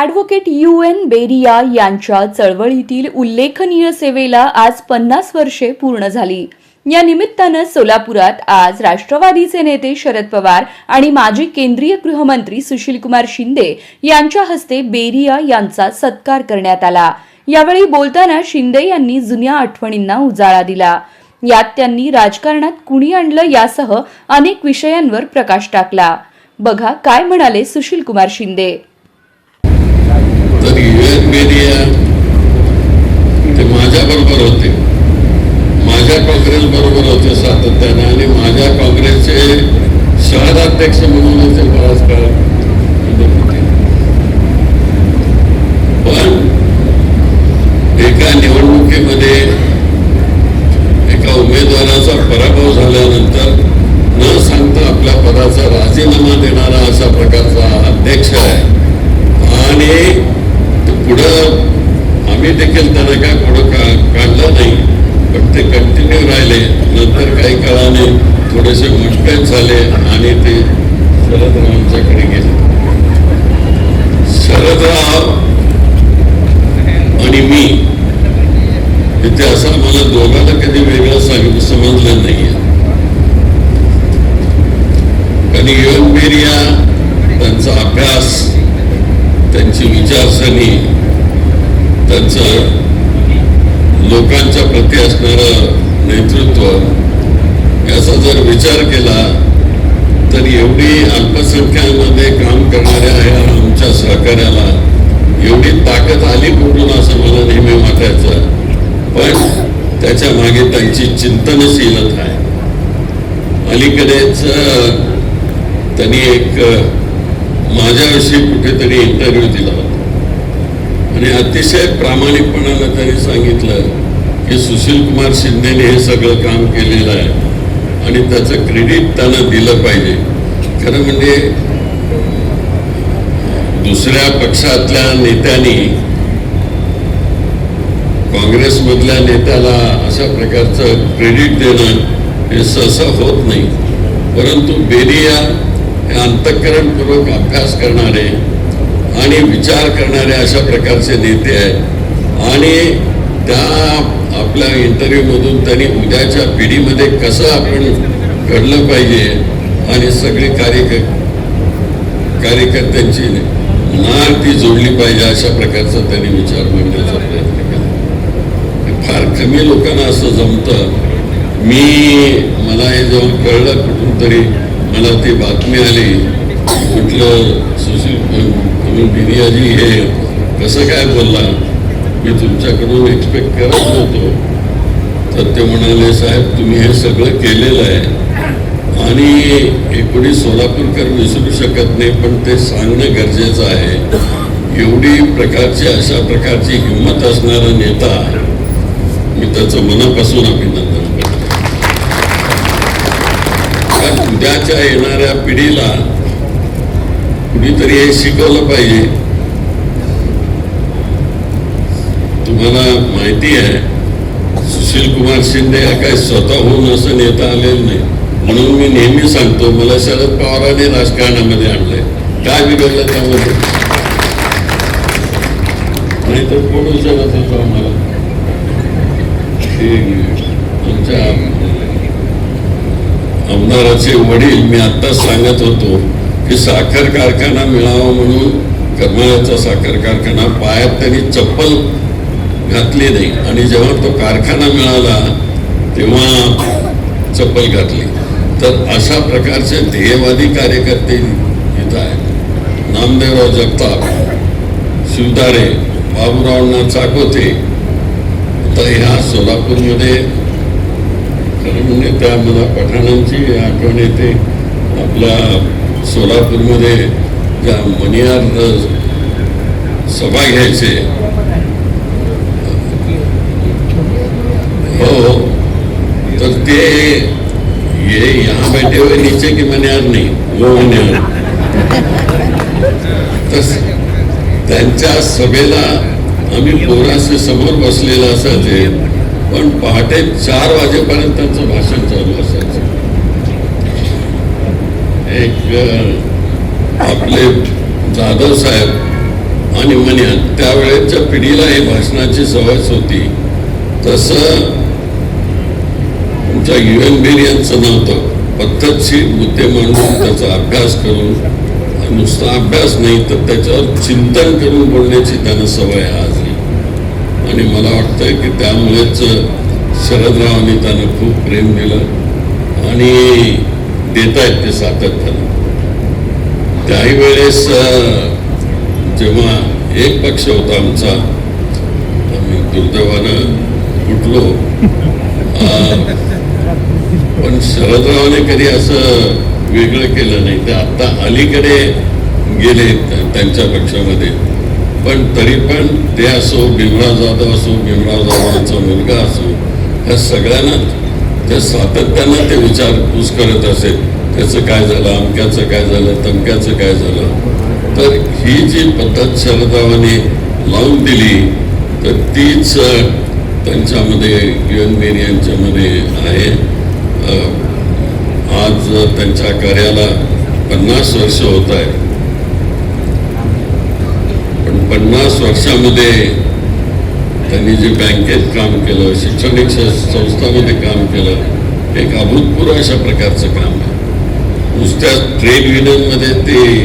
Advocate you N बेरिया यांच्या चळवळीतील उल्लेखनीय सेवेला आज पन्नास वर्षे पूर्ण झाली. या निमित्तानं सोलापुरात आज राष्ट्रवादीचे नेते शरद पवार आणि माजी केंद्रीय गृहमंत्री सुशीलकुमार शिंदे यांच्या हस्ते बेरिया यांचा सत्कार करण्यात आला. यावेळी बोलताना शिंदे यांनी जुन्या आठवणींना उजाळा दिला. यात त्यांनी राजकारणात कुणी आणलं यासह अनेक विषयांवर प्रकाश टाकला. बघा काय म्हणाले सुशीलकुमार शिंदे. तर युएन मेडिया ते माझ्या बरोबर होते. माझ्या काँग्रेस बरोबर होते सातत्याने आणि माझ्या काँग्रेसचे शहराध्यक्ष म्हणून होते बराच काळ पण एका निवडणुकीमध्ये एका उमेदवाराचा पराभव झाल्यानंतर न सांगता आपल्या पदाचा राजीनामा देणारा अशा प्रकारचा अध्यक्ष आहे आणि तो पुढं आम्ही देखील त्यांना काय पुढं का काढलं नाही. पण ते कंटिन्यू राहिले. नंतर काही काळाने थोडेसे मुश्किल झाले आणि ते शरदरावांच्याकडे गेले. शरदराव आणि मी इथे असं मला दोघांना कधी वेगळं सांग समजलं नाहीये. आणि योग बेरिया त्यांचा अभ्यास त्यांची विचारसरणी त्यांचं लोकांच्या प्रती असणारं नेतृत्व याचा जर विचार केला तर एवढी अल्पसंख्यामध्ये काम करणाऱ्या या आमच्या सहकार्याला एवढी ताकद आली कुठून असं मला नेहमी वाटायचं. पण त्याच्यामागे त्यांची चिंतनशीलता आहे. अलीकडेच त्यांनी एक माझ्याविषयी कुठेतरी इंटरव्ह्यू दिला होता. आणि अतिशय प्रामाणिकपणानं त्यांनी सांगितलं की सुशील कुमार शिंदेने हे सगळं काम केलेलं आहे आणि त्याचं क्रेडिट त्यांना दिलं पाहिजे. खरं म्हणजे दुसऱ्या पक्षातल्या नेत्यांनी काँग्रेसमधल्या नेत्याला अशा प्रकारचं क्रेडिट देणं हे सहसा होत नाही. परंतु बेरिया हे अंतःकरणपूर्वक अभ्यास करणारे आणि विचार करणारे अशा प्रकारचे नेते आहेत. आणि त्या आपल्या इंटरव्ह्यूमधून त्यांनी उद्याच्या पिढीमध्ये कसं आपण घडलं पाहिजे आणि सगळी कार्य कार्यकर्त्यांची नाळ ती जोडली पाहिजे अशा प्रकारचा त्यांनी विचार मांडण्याचा प्रयत्न केला. फार कमी लोकांना असं जमतं. मी मला हे जेव्हा कळलं कुठून तरी. मला ती बातमी आली. म्हटलं सुशील तुम्ही बिर्याणी हे कसं काय बोलला? मी तुमच्याकडून एक्सपेक्ट करत नव्हतो. तर ते म्हणाले साहेब तुम्ही हे सगळं केलेलं आहे आणि एकोणी सोलापूरकर विसरू शकत नाही पण ते सांगणं गरजेचं आहे. एवढी प्रकारची अशा प्रकारची हिंमत असणारा नेता मी त्याचं मनापासून अभिनंदन करतो. उद्याच्या येणाऱ्या पिढीला कुणीतरी हे शिकवलं पाहिजे. तुम्हाला माहिती आहे सुशील कुमार शिंदे हा काही स्वतःहून असं नेता आलेलं नाही. म्हणून मी नेहमी सांगतो मला शरद पवारांनी राजकारणामध्ये आणलंय. काय बिघडलं त्यामध्ये? नाही तर कोण विचारत होतो आम्हाला? आमच्या आमदाराचे वडील मी आत्ताच सांगत होतो की साखर कारखाना मिळावा म्हणून करमाळ्याचा साखर कारखाना पायात त्यांनी चप्पल घातली नाही. आणि जेव्हा तो कारखाना मिळाला तेव्हा चप्पल घातली. तर अशा प्रकारचे ध्येयवादी कार्यकर्ते इथं आहेत. नामदेवराव जगताप शिवदारे बाबूरावांना चाकोते आता ह्या सोलापूरमध्ये खरं म्हणजे त्या मला पठाणांची आठवण येते. आपल्या सोलापूरमध्ये ज्या मनियार सभा घ्यायचे. हो, हो. तर ते ये यहाँ बैठे हुए नीचे की मनियार नाही? वो मनियार तस त्यांच्या सभेला आम्ही पोराशी समोर बसलेलं असायचे पण पहाटे चार वाजेपर्यंत त्यांचं भाषण चालू असायचं. एक आपले जाधव साहेब आणि मन्यात त्यावेळेच्या पिढीला ही भाषणाची सवयच होती. तसं तुमच्या युएन बेर यांचं नव्हतं पद्धतशीर मुद्दे मांडून त्याचा अभ्यास करून नुसता अभ्यास नाही तर त्याच्यावर चिंतन करून बोलण्याची त्यांना सवय आजली. आणि मला वाटतं की त्यामुळेच शरदरावांनी त्यांना खूप प्रेम दिलं. आणि देत आहेत ते सातत्यानं. त्याही वेळेस जेव्हा एक पक्ष होता आमचा आम्ही दुर्दैवानं फुटलो पण शरदरावने कधी असं वेगळं केलं नाही. ते आता अलीकडे गेले त्यांच्या पक्षामध्ये. पण तरी पण ते असो भीमराव जाधव असो भीमराव जाधवांचा मुलगा असो ह्या सगळ्यांना त्या सातत्यानं ते विचारपूस करत असेल त्याचं काय झालं अमक्याचं काय झालं तमक्याचं काय झालं. तर ही जी पद्धत शरदरावाने लावून दिली तर तीच त्यांच्यामध्ये युएन बेर यांच्यामध्ये आहे. आज त्यांच्या कार्याला पन्नास वर्ष होत आहे पण पन्नास वर्षामध्ये त्यांनी जे बँकेत काम केलं शैक्षणिक संस्थांमध्ये काम केलं एक अभूतपूर्व अशा प्रकारचं काम आहे. नुसत्या ट्रेड युनियनमध्ये ते